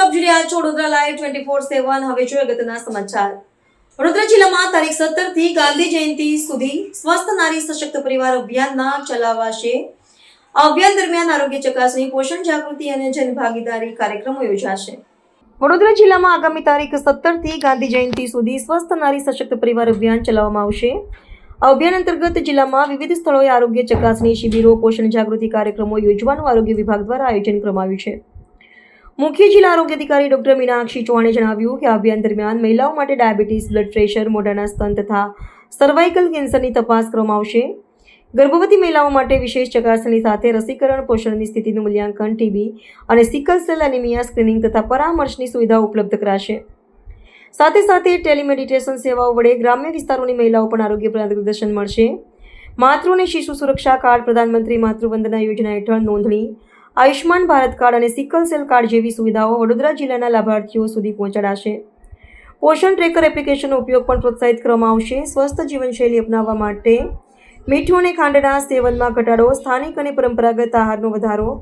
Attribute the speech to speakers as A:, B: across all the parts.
A: આપ જોઈ રહ્યા Vadodara live twenty four seven હવે જોઈએ અગત્યના સમાચાર. વડોદરા જિલ્લામાં તારીખ સત્તરથી ગાંધી જયંતિ સુધી સ્વસ્થ નારી સશક્ત પરિવાર અભિયાનના ચલાવાશે. અભિયાન દરમિયાન આરોગ્ય ચકાસણી, પોષણ જાગૃતિ અને જનભાગીદારી કાર્યક્રમો યોજાશે. વડોદરા જિલ્લામાં આગામી તારીખ સત્તરથી ગાંધી જયંતિ સુધી સ્વસ્થ નારી સશક્ત પરિવાર અભિયાન ચલાવવામાં આવશે. અભિયાન અંતર્ગત જિલ્લામાં વિવિધ સ્થળોએ આરોગ્ય ચકાસણી, શિબિરો, પોષણ જાગૃતિ કાર્યક્રમો યોજવાનું આરોગ્ય વિભાગ દ્વારા આયોજન કરવામાં આવ્યું છે. મુખ્ય જિલ્લા આરોગ્ય અધિકારી ડોક્ટર મીનાક્ષી ચૌહાણે જણાવ્યું કે અભિયાન દરમિયાન મહિલાઓ માટે ડાયાબિટીસ, બ્લડ પ્રેશર, મોઢાના સ્તન તથા સર્વાઇકલ કેન્સરની તપાસ કરવામાં આવશે. ગર્ભવતી મહિલાઓ માટે વિશેષ ચકાસણી સાથે રસીકરણ, પોષણની સ્થિતિનું મૂલ્યાંકન, ટીબી અને સિકલ સેલ એનિમિયા સ્ક્રીનિંગ તથા પરામર્શની સુવિધાઓ ઉપલબ્ધ કરાશે. સાથે સાથે ટેલિમેડિટેશન સેવાઓ વડે ગ્રામ્ય વિસ્તારોની મહિલાઓ પણ આરોગ્ય માર્ગદર્શન મળશે. માતૃ અને શિશુ સુરક્ષા કાર્ડ પ્રધાનમંત્રી માતૃવંદના યોજના હેઠળ નોંધણી આયુષ્માન ભારત કાર્ડ અને સિકલ સેલ કાર્ડ જેવી સુવિધાઓ વડોદરા જિલ્લાના લાભાર્થીઓ સુધી પહોંચાડાશે. પોષણ ટ્રેકર એપ્લિકેશનનો ઉપયોગ પણ પ્રોત્સાહિત કરવામાં આવશે. સ્વસ્થ જીવનશૈલી અપનાવવા માટે મીઠું અને ખાંડના સેવનમાં ઘટાડો, સ્થાનિક અને પરંપરાગત આહારનો વધારો,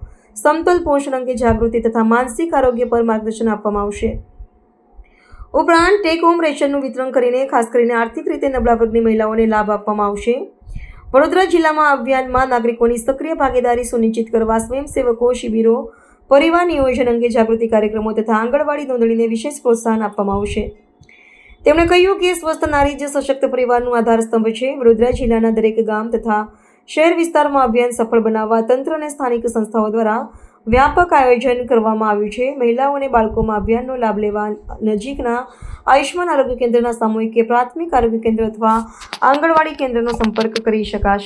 A: સમતોલ પોષણ અંગે જાગૃતિ તથા માનસિક આરોગ્ય પર માર્ગદર્શન આપવામાં આવશે. ઉપરાંત, ટેક હોમ રેશનનું વિતરણ કરીને ખાસ કરીને આર્થિક રીતે નબળા વર્ગની મહિલાઓને લાભ આપવામાં આવશે. વડોદરા જિલ્લામાં અભિયાનમાં નાગરિકોની સક્રિય ભાગીદારી સુનિશ્ચિત કરવા સ્વયંસેવકો, શિબિરો, પરિવાર નિયોજન અંગે જાગૃતિ કાર્યક્રમો તથા આંગણવાડી નોંધણીને વિશેષ પ્રોત્સાહન આપવામાં આવશે. તેમણે કહ્યું કે સ્વસ્થ નારી જ સશક્ત પરિવારનું આધારસ્તંભ છે. વડોદરા જિલ્લાના દરેક ગામ તથા શહેર વિસ્તારમાં અભિયાન સફળ બનાવવા તંત્ર અને સ્થાનિક સંસ્થાઓ દ્વારા વ્યાપક આયોજન કરવામાં આવ્યું છે. મહિલાઓ અને બાળકોમાં અભિયાનનો લાભ લેવા નજીકના આયુષ્માન આરોગ્ય કેન્દ્રના સામૂહિક કે પ્રાથમિક આરોગ્ય કેન્દ્ર અથવા આંગણવાડી કેન્દ્રનો સંપર્ક કરી શકાશે.